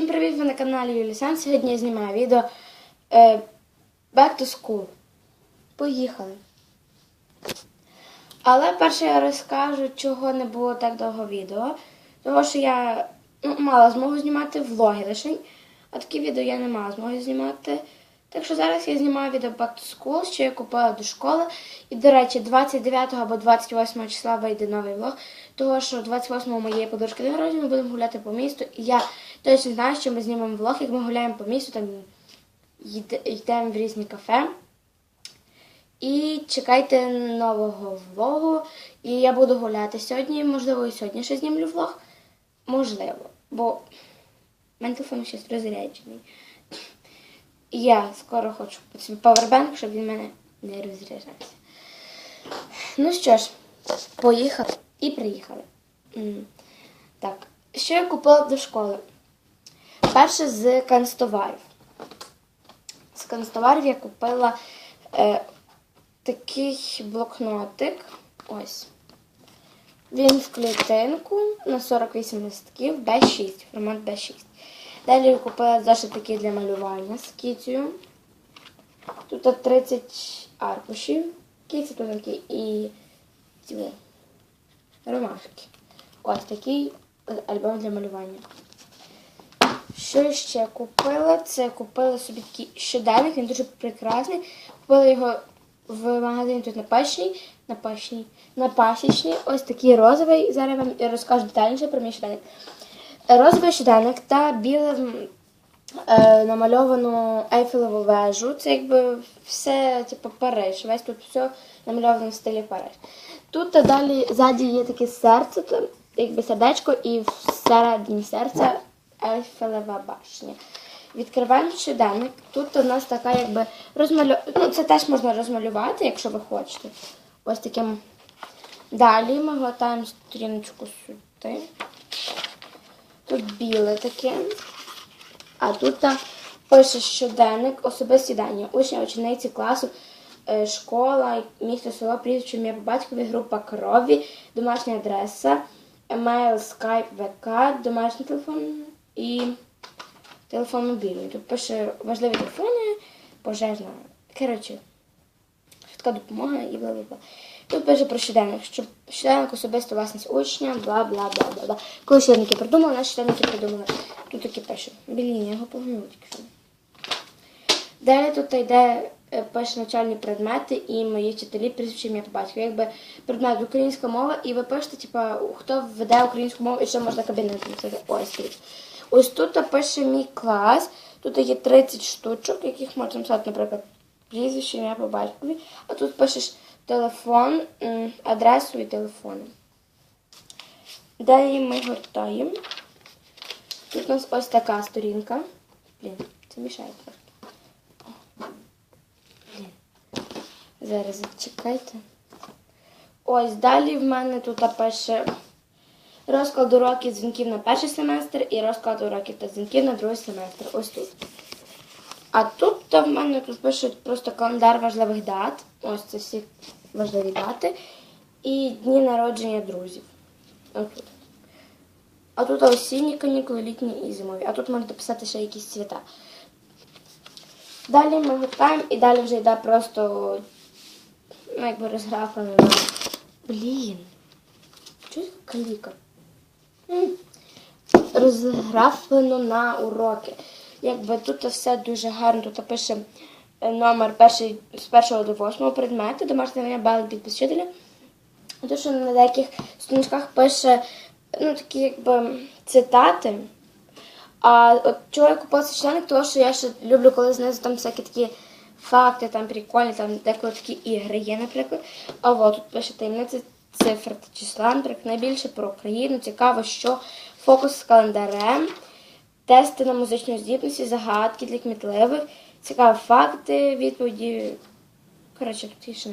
Всім привіт! Ви на каналі Юлісан. Сьогодні я знімаю відео е, Back to School. Поїхали. Але перше я розкажу, чого не було так довго відео. Тому що я ну, мала змогу знімати влоги лише, а такі відео я не мала змоги знімати. Так що зараз я знімаю відео Back to School, що я купила до школи. І, до речі, 29 або 28 числа вийде новий влог. Тому що 28-го моєї подружки день ми будемо гуляти по місту. І я точно знаю, що ми знімемо влог, як ми гуляємо по місту, там йдемо в різні кафе. І чекайте нового влогу. І я буду гуляти сьогодні. Можливо, і сьогодні ще знімлю влог. Можливо. Бо мене телефон ще розряджений. Я скоро хочу собі павербанк, щоб він мене не розряджався. Ну що ж, поїхали і приїхали. Так, що я купила до школи? Перше з канцтоварів. З канцтоварів я купила е, такий блокнотик. Ось. Він в клітинку на 48 листків, B6, формат B6. Далі я купила зошит для малювання з кіцею. Тут 30 аркушів. Кіці тут і ці ромашки. Ось такий альбом для малювання. Що ще купила? Це купила собі такий щоденник, він дуже прекрасний. Купила його в магазині тут на пашній, на пашній, на пасічній. Ось такий розовий. Зараз я вам розкажу детальніше про мій щоденник. Розовий щоденник та білим е, намальовану Ейфелеву вежу. Це якби все, типу, Париж. Весь тут все намальовано в стилі Париж. Тут та далі ззаді є таке серце, якби сердечко, і всередині серця Ейфелева башня. Відкриваємо щоденник. Тут у нас така якби розмалю... Ну, це теж можна розмалювати, якщо ви хочете. Ось таким. Далі ми глотаємо сторіночку сюди. Тут біле таке. А тут пише щоденник, особисті дані. Учня, учениці класу, е, школа, місто, село, прізвище, ім'я по батькові, група крові, домашня адреса, емейл, скайп, ВК, домашній телефон і телефон мобільний. Тут пише важливі телефони, пожежна. Коротше, швидка допомога і бла бла бла. Тут пише про щоденник, що щоденник особиста власність учня, бла бла бла бла бла. Коли щоденники придумали, наші щоденники придумали. Тут таке пише. Блін, я його погнув тільки. Далі тут йде е, пише навчальні предмети і мої вчителі прізвище ім'я по батькові. Якби предмет українська мова, і ви пишете, типа, хто веде українську мову і що можна кабінет написати. Ось тут. Ось тут пише мій клас. Тут є 30 штучок, яких можна написати, наприклад, прізвище, ім'я по батькові. А тут пишеш телефон, адресу і телефон. Далі ми гортаємо. Тут у нас ось така сторінка. Блін, це мішає трошки. Блін. Зараз зачекайте. Ось далі в мене тут пише розклад уроків дзвінків на перший семестр і розклад уроків та дзвінків на другий семестр. Ось тут. А тут та в мене тут пишуть просто календар важливих дат. Ось це всі важливі дати. І дні народження друзів. Ось тут. А тут осінні канікули, літні і зимові. А тут можна дописати ще якісь цвіта. Далі ми гортаємо і далі вже йде просто ну, якби розграфлено. Блін. Чого я каліка? Розграфлено на уроки. Якби тут все дуже гарно. Тут пише е, номер перший, з першого до восьмого предмету, домашнє завдання, бали підпис вчителя. Те, що на деяких сторінках пише ну, такі якби цитати. А от чого я купила щоденник, тому що я ще люблю, коли знизу там всякі такі факти, там прикольні, там деколи такі ігри є, наприклад. А от тут пише таємниця цифр та числа, наприклад, найбільше про Україну. Цікаво, що фокус з календарем, тести на музичну здібність, загадки для кмітливих, цікаві факти, відповіді. Коротше, ще.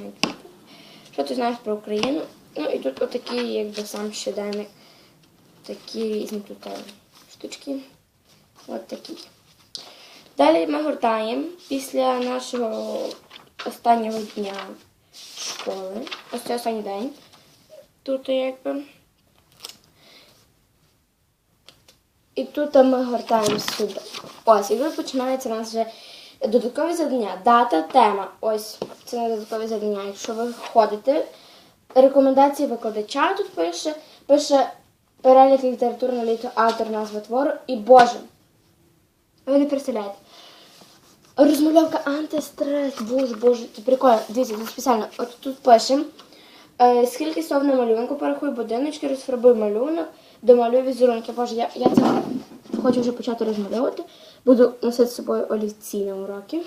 Що ти знаєш про Україну? Ну і тут отакий, якби сам щоденник. Такі різні тут е, штучки. От такі. Далі ми гортаємо після нашого останнього дня школи. Ось це останній день. Тут якби І тут ми гортаємо сюди. Ось, і тут починається у нас вже додаткові завдання. Дата, тема. Ось це не додаткові завдання. Якщо ви ходите, рекомендації викладача тут пише, пише перелік літературного літо, автор, назва твору і Боже. Ви не представляєте. Розмальовка антистрес, боже, боже, це прикольно. Дивіться, це спеціально. От тут пишемо. Е, скільки слов на малюнку порахуй будиночки, розфарбуй малюнок, домалюй візерунки. Боже, я, я це хочу вже почати розмальовувати. Буду носити з собою олівці на уроки.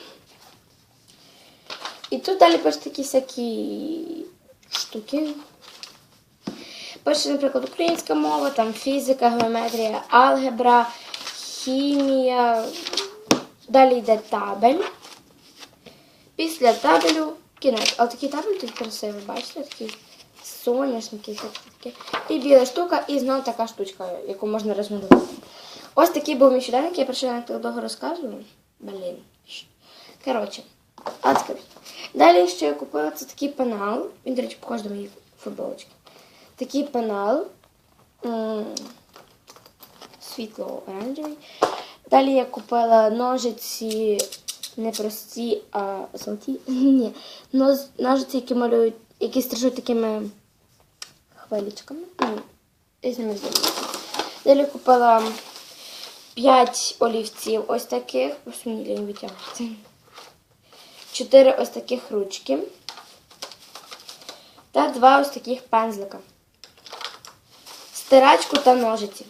І тут далі пише такі всякі штуки. Пише, наприклад, українська мова, там фізика, геометрія, алгебра, хімія. Далі йде табель. Після табелю кінець. А такий табель тут красивий, бачите? Такий соняшник, якийсь. І біла штука, і знову така штучка, яку можна розмалювати. Ось такий був мій щоденник, я про щоденник так довго розказую. Блін. Коротше, а. Далі що я купила, це такий пенал. Він, до речі, похож до моєї футболочки. Такий пенал. Світло-оранжевий. Далі я купила ножиці не прості, а золоті. Ні. Ноз- Ножиці, які малюють, які стрижуть такими хвилічками. Ну, різними зробити. Далі купила 5 олівців ось таких. Ось мені лінь витягувати. 4 ось таких ручки. Та два ось таких пензлика. Стирачку та ножиці.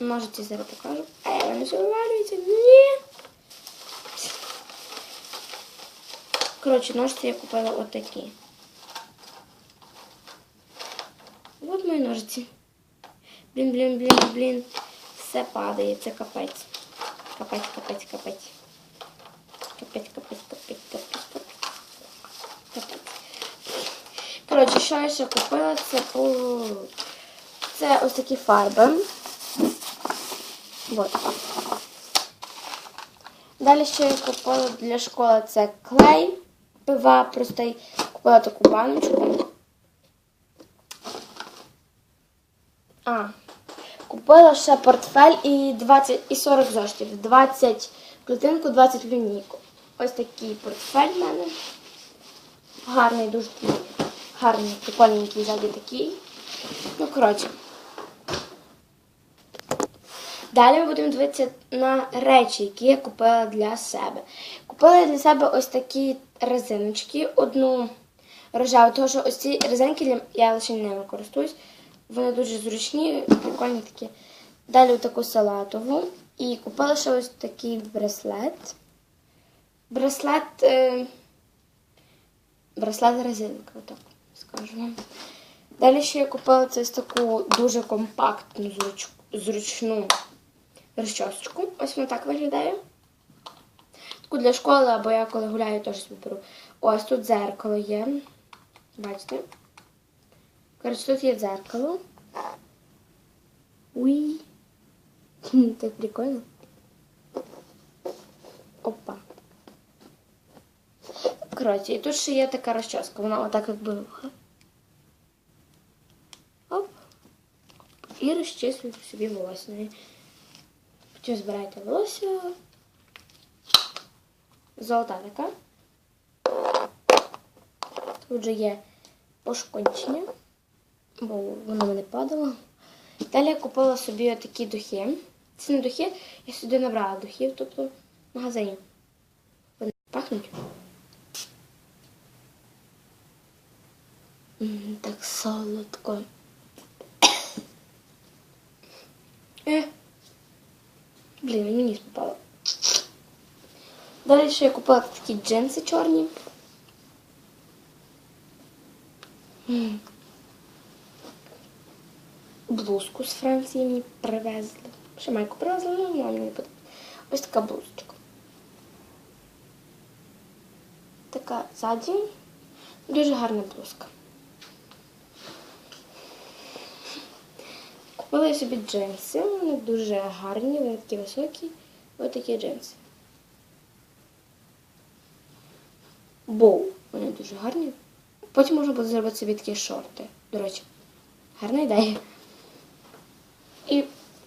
Ножиці зараз покажу. А вони все вивалюються. Ні. Коротше, ножиці я купила отакі. От мої ножиці. Блін, блін, блін, блін. Все падає, це капець. Капець, капець, капець. Капець, капець, капець, капець, капець. Капець. Коротше, що я ще купила? Це по... Це ось такі фарби. Вот. Далі ще я купила для школи це клей, пива простий. Купила таку баночку. А, купила ще портфель і 20 і 40 зоштів. 20 клітинку, 20 лінійку. Ось такий портфель в мене. Гарний, дуже гарний, прикольненький ззаді такий. Ну, коротше. Далі ми будемо дивитися на речі, які я купила для себе. Купила я для себе ось такі резиночки, одну рожеву, тому що ось ці резинки я лише ними користуюсь. Вони дуже зручні, прикольні такі. Далі таку салатову. І купила ще ось такий браслет. Браслет. Е... Браслет резинка, отак скажу вам. Далі ще я купила ось таку дуже компактну, зручну розчосочку. Ось вона так виглядає. Таку для школи, або я коли гуляю, теж собі беру. Ось тут дзеркало є. Бачите? Коротше, тут є дзеркало. Уй. Так прикольно. Опа. Коротше, і тут ще є така розчоска. Вона отак якби. Оп. І розчісуєте собі волосся. Потім збираєте волосся. Золота така. Тут же є пошкодження, бо воно мене падало. Далі я купила собі такі духи. Це не духи, я сюди набрала духів, тобто в магазині. Вони пахнуть. Так солодко. Е. Блін, мені ніс попало. Далі ще я купила такі джинси чорні. Блузку з Франції мені привезли. Ще майку привезли, ну вона мені подобається. Ось така блузочка. Така ззаді. Дуже гарна блузка. Купила я собі джинси, вони дуже гарні, вони такі високі. Ось такі джинси. Боу, вони дуже гарні. Потім можна буде зробити собі такі шорти. До речі, гарна ідея. І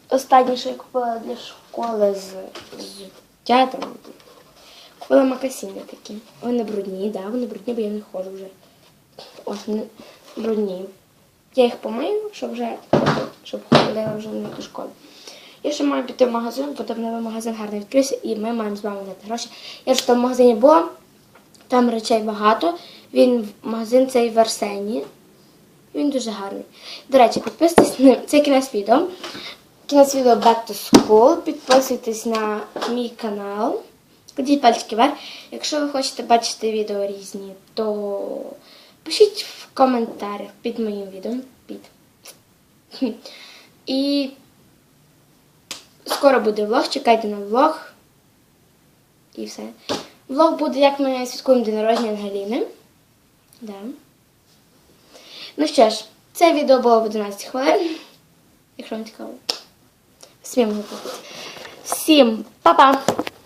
останнє, що я купила для школи з взуття, там, купила макасіни такі. Вони брудні, да, вони брудні, бо я не ходжу вже. Ось вони брудні. Я їх помию, щоб вже щоб ходила вже не до школи. Я ще маю піти в магазин, бо там новий магазин гарний відкрився, і ми маємо з вами взяти гроші. Я ж там в магазині була, там речей багато. Він магазин цей в Арсені. Він дуже гарний. До речі, підписуйтесь на це кінець відео. Кінець відео Back to School. Підписуйтесь на мій канал. Кладіть пальчики вверх. Якщо ви хочете бачити відео різні, то пишіть в коментарях під моїм відео. Під. І скоро буде влог, чекайте на влог. І все. Влог буде, як ми святкуємо день народження Ангеліни. Да. Ну що ж, це відео було в 11 хвилин. Якщо вам цікаво. Всім па-па!